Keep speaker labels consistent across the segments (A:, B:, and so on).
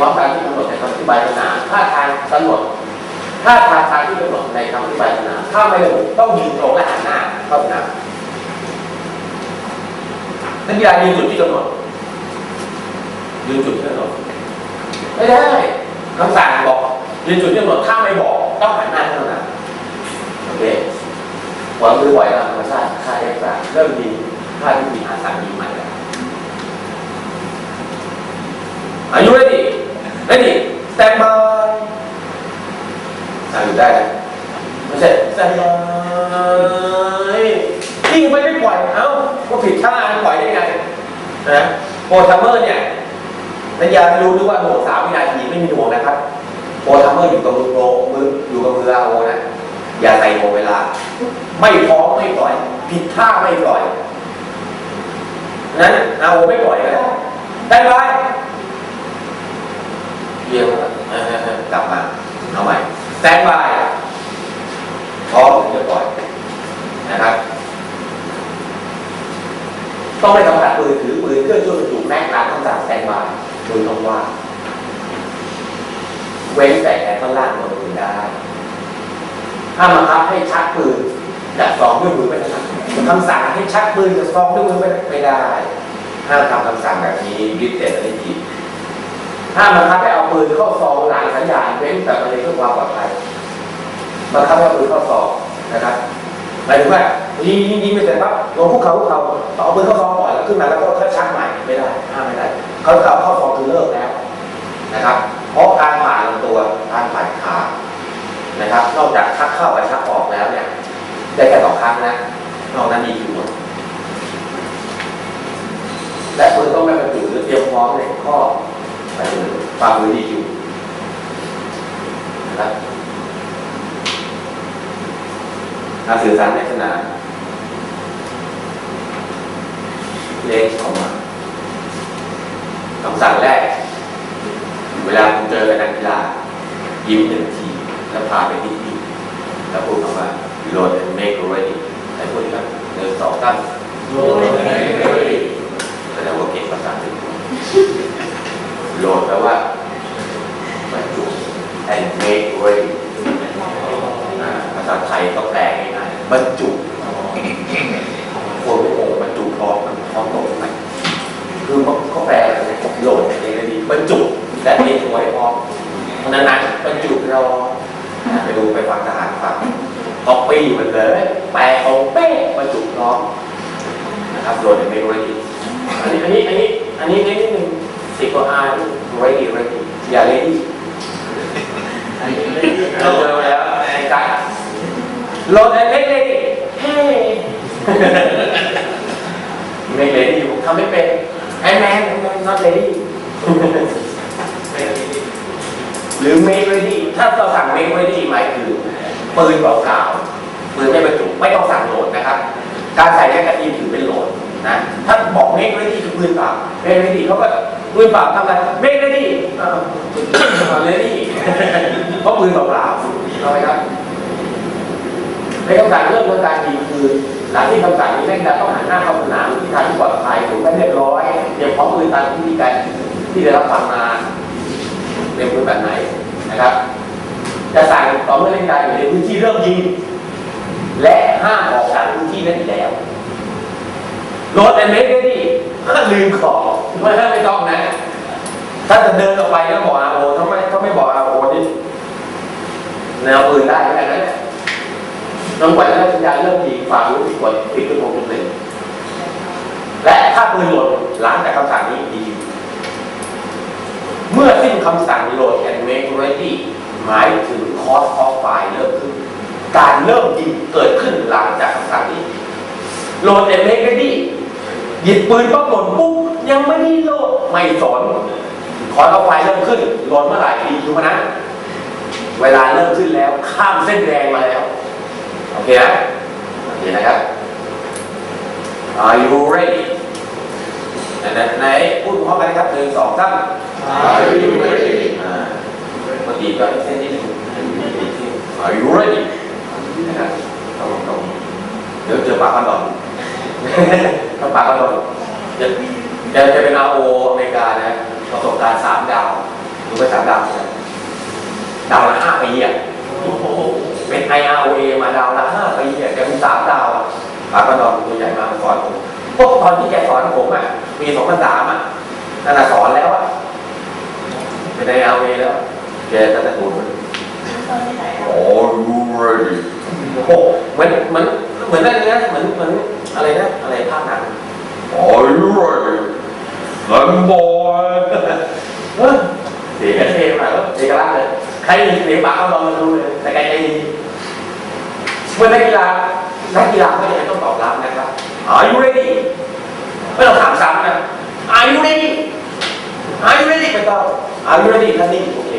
A: พร้อมการที่กำหนดในคำอธิบายสนาถ้าทางกำหนดถ้าทางทางที่กำหนดในคำอธิบายสนาถ้าไม่ระบุต้องยืนตรงและหันหน้าเข้าหน้านักกีฬายืนจุดที่กำหนดยืนจุดที่กำหนดไม่ได้คำสั่งบอกยืนจุดที่กำหนดถ้าไม่บอกต้องหันหน้าเข้าหน้าโอเคหวังคือไหวตามธรรมชาติค่าเอ็กซ์เริ่มดีค่าที่มีอาสามีใหม่แล้ว Are you ready? Ready? Stand by. สั่งอยู่ได้นะไม่ใช่ stand by ยิ่งไม่ได้ปล่อยเอ้าก็ผิดท่าปล่อยได้ไงนะโปรทัมเมอร์เนี่ยนันยารู้ด้วยว่าหนวงสามวินาทีไม่มีหนวงนะครับโปรทัมเมอร์อยู่กับมือโปรมืออยู่กับมืออาโอนะอย่าใส่โมเวลา ไม่พร้อมไม่ปล่อย ผิดท่าไม่ปล่อยนั้นอาโอไม่ปล่อยก็ได้ stand by เยี่ยมครับเออกลับมา เอาใหม่ แซงบายพร้อมถึงจะปล่อยนะครับต้องไม่สัมผัสปืนถือปืนเครื่องช่วยบรรจุแม็กร้านคำสั่งแซงบายมือต้องว่า เว้นแต่แขนข้างล่างบนมือได้ห้ามบังคับให้ชักปืนจากซองด้วยมือไม่ถนัดคำสั่งให้ชักปืนจากซองด้วยมือไม่ได้ห้ามทำคำสั่งแบบนี้ยึดเต็ดอะไรที ห้ามบังคับให้เอาปืนเข้าซองหลังสัญญาณเว้นแต่ประเด็นเพื่อความปลอดภัยบังคับให้เอาปืนเข้าซองนะครับหมายถึงว่ายิงยิงยิงไปเสร็จปั๊บลงภูเขาภูเขาเอาปืนเข้าซองก่อนแล้วขึ้นมาแล้วก็ค่อยชักใหม่ไม่ได้ห้ามไม่ได้เขาจะเอาเข้าซองคือเลิกแล้วนะครับเพราะการผ่านลำตัวการผ่านขานะครับ นอกจากชักเข้ากับชักออกแล้วเนี่ยได้แค่สองครั้งนะนอกนั้นมีอยู่หมดและปืนต้องไม่บรรจุหรือเตรียมพร้อมในข้อ ไปเลยฟังมือดีอยู่นะครับการสื่อสารในสนาเล็กออกมาคำสั่งแรก เวลาคุณเจอกับนักกีฬายิ้มหนึ่งที แล้วพาไปที่ที่แล้วพูดคำว่า load and make ready ให้พูดอีกครั้งหนึ่งสองสาม load and make ready แสดงว่าเก่งภาษาอังกฤษ โหลดแปลว่าบรรจุ and make ready อ่าภาษาไทยก็แปลง่ายๆบรรจุคนไม่โง่บรรจุพร้อมมันพร้อมตรงไหนคือมันก็แปลอะไรโหลดเองเลยดีบรรจุและเรียนไว้พร้อมเพราะนั้นบรรจุรออ่าไปดูไปฟังทหารฟังก๊อปปี้มันเลยแปลเอาเป๊ะบรรจุพร้อมนะครับโหลด and make ready อันนี้อันนี้อันนี้อันนี้นิดนึงสิบกว่าอาร์ ready ready อย่า ready เรา เจอมาแล้วไอ้กั๊กโหลดไอ้เล็กเลยเฮ้ไม่เลยอยู่ทำไม่เป็นไอ้แมน not ready หรือ make ready ถ้าเราสั่ง make ready หมายถึงปืนเปล่าๆปืนไม่บรรจุไม่ต้องสั่งโหลดนะครับ การใส่แมกกาซีนถือเป็นโหลดนะถ้าบอก make ready คือปืนเปล่า make ready เขาก็ปืนเปล่าทำอะไร make ready อ่า ready เพราะปืนเปล่าเอาไหมครับในคำสั่งเริ่มต้นการยิงคือหลังที่คำสั่งนี้แม่งจะต้องหันหน้าเข้าสนามที่ทางที่ปลอดภัยถูกไม่เรียบร้อยเตรียมพร้อมปืนตามที่การที่ได้รับฟังมาเตรียมปืนแบบไหนนะครับ จะสั่งต่อเมื่อเล่นการอยู่ในพื้นที่เริ่มยิง และห้ามออกจากพื้นที่นั้นอีกแล้วรถแอนเมสดิลืมของไม่ไม่ต้องนะ ถ้าจะเดินออกไปแล้วบอกอาโอถ้าไม่ถ้าไม่บอกอาโอนี่แนวปืนได้แค่นั้นแหละจนกว่าจะได้สัญญาเริ่มยิงฝ่ารู้ผิดกฎผิดกฎหมายและถ้าปืนหล่นหลังจากคำสั่งนี้ดี เมื่อสิ้นคำสั่ง load and make ready หมายถึง cost of fire เริ่มขึ้นการ เริ่มยิงเกิดขึ้นหลังจากคำสั่งนี้ load and make ready หยิบปืนปั๊บหล่นปุ๊บยังไม่ได้โหลดไม่สน cost of fire เริ่มขึ้นหล่นเมื่อไหร่ดีอยู่มานั้นเวลาเริ่มขึ้นแล้วข้ามเส้นแดงมาแล้วโอเคนะโอเคนะครับ Are you ready ไหนๆไหนพูดพร้อมกันนะครับหนึ่งสองสาม
B: Are you ready?
A: อ่าปกติก็เส้นที่หนึ่ง Are you ready นะครับตรงตรง เดี๋ยวเจอปากกันหน่อยถ้าปากกันหน่อยจะจะจะเป็นอาโออเมริกานะประสบการณ์สามดาวรู้ภาษาดาวใช่ไหมดาวละห้าปีอะเป็น IROA มาดาวละห้าปีอะจะมีสามดาวอะปากกระดอนตัวใหญ่มากสอนผมพวกตอนที่แกสอนผมอะปีสองพันสามอะนั่นน่ะสอนแล้วอะเป็น IROA แล้วแกตั้งแต่ตูน Are you ready โอ้โหเหมือน เหมือนเหมือนนั่นนะเหมือนเหมือนอะไรนะอะไรภาคหนัง Are you ready Stand boy เฮ้ยเสียงเท่มากเอกลักษณ์เลยใครเสียงปากก็ลองมาดูเลยแต่ใครใจดีเมื่อนักกีฬานักกีฬาไม่จำเป็นต้องตอบรับนะครับ Are you ready ไม่ต้องถามซ้ำนะ Are you ready Are you ready ไม่ต้อง Are you ready ท่านนี่โอเค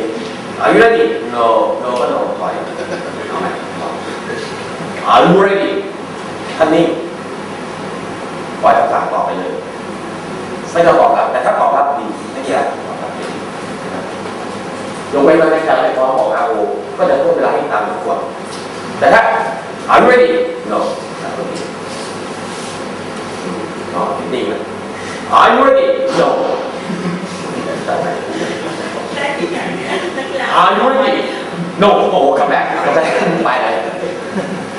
A: Are you ready No No ก็ No ถอยเอาไหม Are you ready ท่านนี่ปล่อยคำสั่งต่อไปเลยไม่ต้องตอบรับแต่ถ้าตอบรับดีนักกีฬาตอบรับดียกเว้นว่านักกีฬาไม่พร้อมบอกอาโอก็จะเพิ่มเวลาให้ตามสมควรแต่ถ้า Are you ready No อะโอเคอ๋อนิ่งๆนะ Are you ready No ได้ไหม Are you ready No โอ้โหคัมแบ็กก็จะไปเลย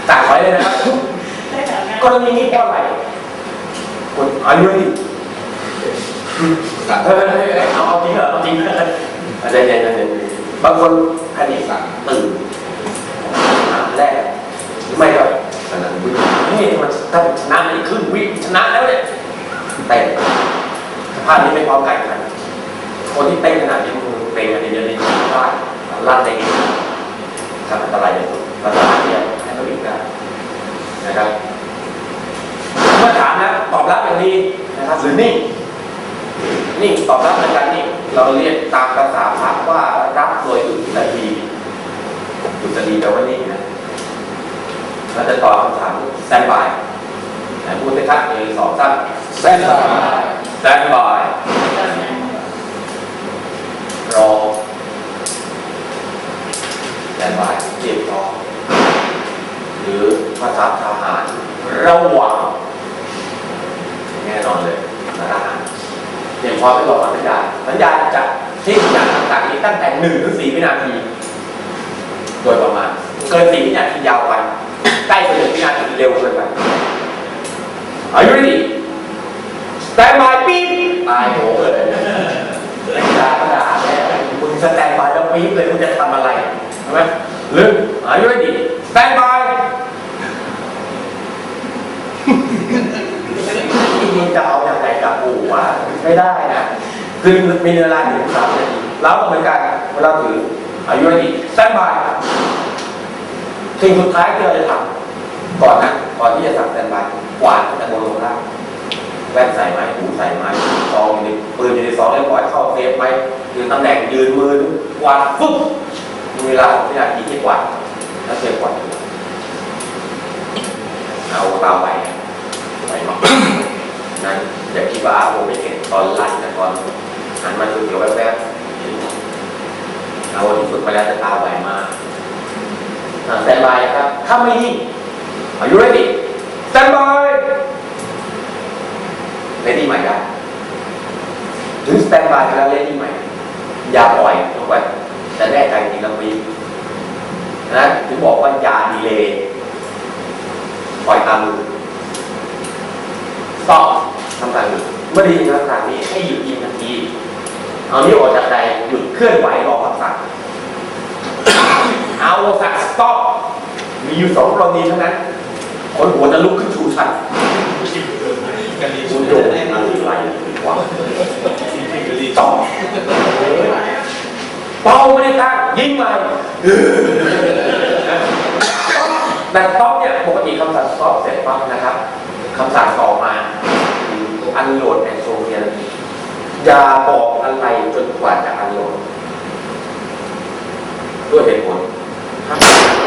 A: สั่งไว้เลยนะครับ กรณีนี้เพราะอะไรคุณ Are you ready เออเอาเอาจริงเหรอเอาจริงเหรออาจเย็นอาจเย็นบางคนแพนิคสั่งตื่นหาแรกไม่ก็ขนาดวิ่งนี่มันถ้าชนะในครึ่งวิ่งชนะแล้วเนี่ยเต้นสภาพนี้ไม่พร้อมกันกันคนที่เต้นขนาดนี้มันเป็นกันเดียวในบ้าลั่นในนี้ทำอันตรายอย่างสุดเราสามารถที่จะให้เขาวิ่งได้นะครับ อถามนะตอบรับอย่างดีนะครับหรือนิ่งนี่ตอบรับเหมือนกันนี่เราเรียกตามภาษาพระว่ารับโดยอุตรีอุตรีแปลว่านี่นะเราจะตอบคำถามแซนบายไหนพูดสิครับหนึ่งสองสาม
B: Stand by
A: แซนบายรอแซนบายเตรียมพร้อมหรือภาษาทหารระหว่างแน่นอนเลยนะทหารเตรียมพร้อมไปรอฟังสัญญาณสัญญาณจะทิ้งสัญญาณต่างๆนี้ตั้งแต่หนึ่งถึงสี่วินาที โดยประมาณ เกินสี่วินาทียาวไปใกล้ไปหนึ่งวินาทีเร็วเกินไป Are you ready Stand by ปี๊บตายโหเลยนักกีฬาก็ด่าแน่คุณสแตนบายแล้วปี๊บเลยคุณจะทำอะไรใช่ไหมหรือ Are you ready Stand by มึงจะเอาอย่างไรกับกูวะ ไม่ได้นะคือมีเวลาถึงสามนาทีเราก็เหมือนกันเวลาถืออายุดีสแตนบายสิ่งสุดท้ายที่เราจะทำก่อนนะก่อนที่จะสั่งแตนบายกวาดตะโกนลงล่างแว่นใส่ไหมหูใส่ไหมซองอยู่ในปืนอยู่ในซองแล้วปล่อยเข้าเซฟไหมยืนตำแหน่งยืนมือกวาดปุ๊บมีเวลาวินาทีที่กวาดแล้วเสียกวาดเอาตาไปไปมานั้นอย่าคิดว่าอ้ไม่เก่งตอนลั่นแต่ตอน หันมาดูเดี๋ยวแวบๆเอาที่ฝึกมาแล้วจะตาไวมากสแตนบายครับ ถ้าไม่นิ่ง Are you ready stand by ready ใหม่ได้ถึง stand by แล้ว ready ใหม่ อย่าปล่อยลงไปจะแน่ใจจริงแล้วปีนะถึงบอกว่าอย่าดีเลยปล่อยตามมือ stop ทำการหยุดเมื่อได้ยินคำสั่งนี้ให้หยุดยิงทันที เอานิ้วออกจากใจหยุดเคลื่อนไหวรอคำสั่งเอาสั่ง stop มีอยู่สองกรณีเท่านั้น คนหัวจะลุกขึ้นชูชันคุณโยนให้มาที่ไหลวางจอเป้าไม่ได้ตั้งยิงใหม่แต่ stop เนี่ยปกติคำสั่ง stop เสร็จปั๊บนะครับคำสั่งต่อมาอันโหลดในโซเชียล อย่าบอกอะไรจนกว่าจะอารมณ์ด้วยเหตุผลห้า